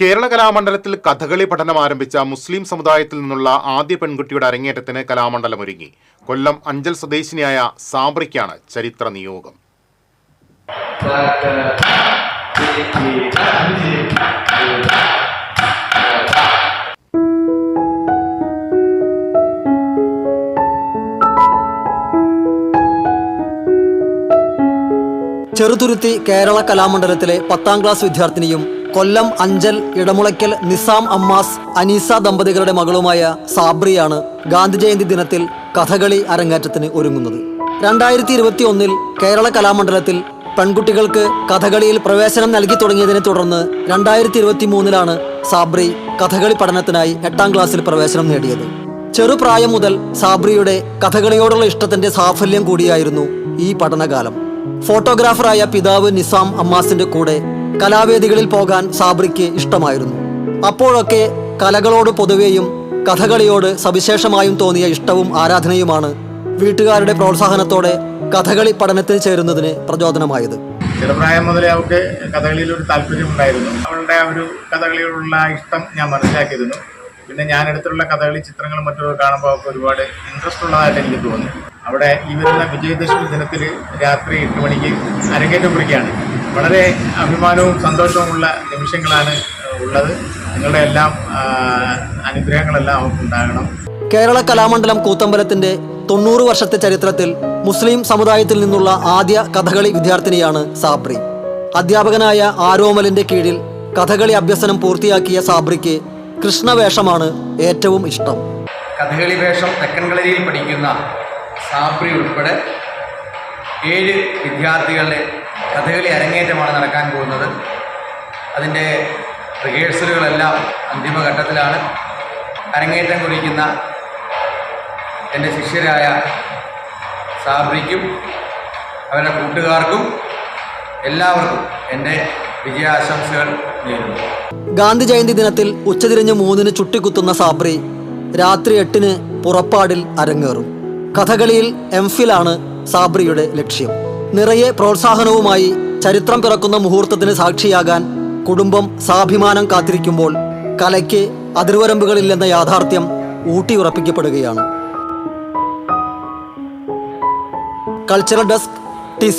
കേരള കലാമണ്ഡലത്തിൽ കഥകളി പഠനം ആരംഭിച്ച മുസ്ലിം സമുദായത്തിൽ നിന്നുള്ള ആദ്യ പെൺകുട്ടിയുടെ അരങ്ങേറ്റത്തിന് കലാമണ്ഡലം ഒരുങ്ങി. കൊല്ലം അഞ്ചൽ സ്വദേശിനിയായ സാബ്രിക്കാണ് ചരിത്ര നിയോഗം. ചെറുതുരുത്തി കേരള കലാമണ്ഡലത്തിലെ പത്താം ക്ലാസ് വിദ്യാർത്ഥിനിയും കൊല്ലം അഞ്ചൽ ഇടമുളയ്ക്കൽ നിസാം അമ്മാസ് അനീസ ദമ്പതികളുടെ മകളുമായ സാബ്രിയാണ് ഗാന്ധി ജയന്തി ദിനത്തിൽ കഥകളി അരങ്ങേറ്റത്തിന് ഒരുങ്ങുന്നത്. രണ്ടായിരത്തി ഇരുപത്തി ഒന്നിൽ കേരള കലാമണ്ഡലത്തിൽ പെൺകുട്ടികൾക്ക് കഥകളിയിൽ പ്രവേശനം നൽകി തുടങ്ങിയതിനെ തുടർന്ന് രണ്ടായിരത്തി ഇരുപത്തി മൂന്നിലാണ് സാബ്രി കഥകളി പഠനത്തിനായി എട്ടാം ക്ലാസ്സിൽ പ്രവേശനം നേടിയത്. ചെറുപ്രായം മുതൽ സാബ്രിയുടെ കഥകളിയോടുള്ള ഇഷ്ടത്തിന്റെ സാഫല്യം കൂടിയായിരുന്നു ഈ പഠനകാലം. ഫോട്ടോഗ്രാഫറായ പിതാവ് നിസാം അമ്മാസിന്റെ കൂടെ കലാവേദികളിൽ പോകാൻ സാബ്രിക്ക് ഇഷ്ടമായിരുന്നു. അപ്പോഴൊക്കെ കലകളോട് പൊതുവെയും കഥകളിയോട് സവിശേഷമായും തോന്നിയ ഇഷ്ടവും ആരാധനയുമാണ് വീട്ടുകാരുടെ പ്രോത്സാഹനത്തോടെ കഥകളി പഠനത്തിൽ ചേരുന്നതിന് പ്രചോദനമായത്. ചെറുപ്രായം മുതലേ അവൾക്ക് കഥകളിയിൽ ഒരു താല്പര്യമുണ്ടായിരുന്നു അവളുടെ ആ ഒരു കഥകളിയോടുള്ള ഇഷ്ടം ഞാൻ മനസ്സിലാക്കിയിരുന്നു. പിന്നെ ഞാൻ എടുത്തുള്ള കഥകളി ചിത്രങ്ങളും മറ്റുള്ളവർ കാണുമ്പോൾ അവർക്ക് ഒരുപാട് ഇൻട്രസ്റ്റ് ഉള്ളതായിട്ട് എനിക്ക് തോന്നി. അവിടെ ഈ വരുന്ന വിജയദശമി ദിനത്തിൽ രാത്രി എട്ട് മണിക്ക് അരങ്ങേറ്റം കുറിക്കുകയാണ്. വളരെ അഭിമാനവും സന്തോഷവുമുള്ള നിമിഷങ്ങളാണ് ഉള്ളത്. നിങ്ങളുടെ എല്ലാം അനുഗ്രഹങ്ങളെല്ലാം അവൾക്കുണ്ടാകണം കേരള കലാമണ്ഡലം കൂത്തമ്പലത്തിന്റെ തൊണ്ണൂറ് വർഷത്തെ ചരിത്രത്തിൽ മുസ്ലിം സമുദായത്തിൽ നിന്നുള്ള ആദ്യ കഥകളി വിദ്യാർത്ഥിനിയാണ് സാബ്രി. അധ്യാപകനായ ആരോമലിന്റെ കീഴിൽ കഥകളി അഭ്യസനം പൂർത്തിയാക്കിയ സാബ്രിക്ക് കൃഷ്ണവേഷമാണ് ഏറ്റവും ഇഷ്ടം. കഥകളി വേഷം തെക്കൻ കളരിയിൽ പഠിക്കുന്ന സാബ്രി ഉൾപ്പെടെ ഏഴ് വിദ്യാർത്ഥികളുടെ കഥകളി അരങ്ങേറ്റമാണ് നടക്കാൻ പോകുന്നത്. അതിന്റെ റിഹേഴ്സലുകളെല്ലാം അന്തിമഘട്ടത്തിലാണ്. അരങ്ങേറ്റം കുറിക്കുന്ന എന്റെ ശിഷ്യരായ സാബ്രിക്കും അവരുടെ കൂട്ടുകാർക്കും എല്ലാവർക്കും എന്റെ വിജയാശംസകൾ നേരുന്നു. ഗാന്ധി ജയന്തി ദിനത്തിൽ ഉച്ചതിരിഞ്ഞ് മൂന്നിന് ചുട്ടിക്കുത്തുന്ന സാബ്രി രാത്രി എട്ടിന് പുറപ്പാടിൽ അരങ്ങേറും. കഥകളിയിൽ എംഫിലാണ് സാബ്രിയുടെ ലക്ഷ്യം. നിറയെ പ്രോത്സാഹനവുമായി ചരിത്രം പിറക്കുന്ന മുഹൂർത്തത്തിന് സാക്ഷിയാകാൻ കുടുംബം സാഭിമാനം കാത്തിരിക്കുമ്പോൾ കലയ്ക്ക് അതിർവരമ്പുകളില്ലെന്ന യാഥാർത്ഥ്യം ഊട്ടിയുറപ്പിക്കപ്പെടുകയാണ്. Cultural desk T